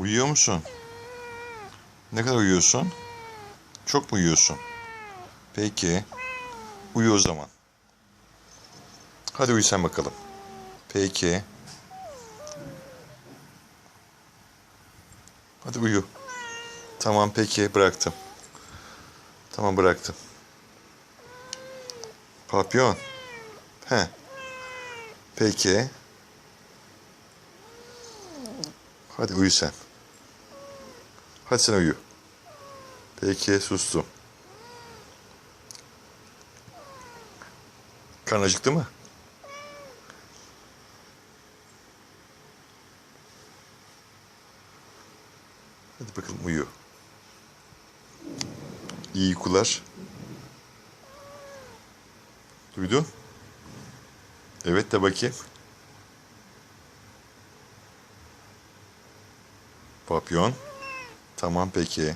Uyuyor musun? Ne kadar uyuyorsun? Çok mu uyuyorsun? Peki. Uyu o zaman. Hadi uyu sen bakalım. Peki. Hadi uyu. Tamam peki bıraktım. Tamam bıraktım. Papyon. He. Peki. Hadi uyu sen. Hadi sen uyu. Peki sustum. Karnın acıktı mı? Hadi bakalım uyu. İyi uykular. Duydun? Evet de bakayım. Papyon. Tamam peki.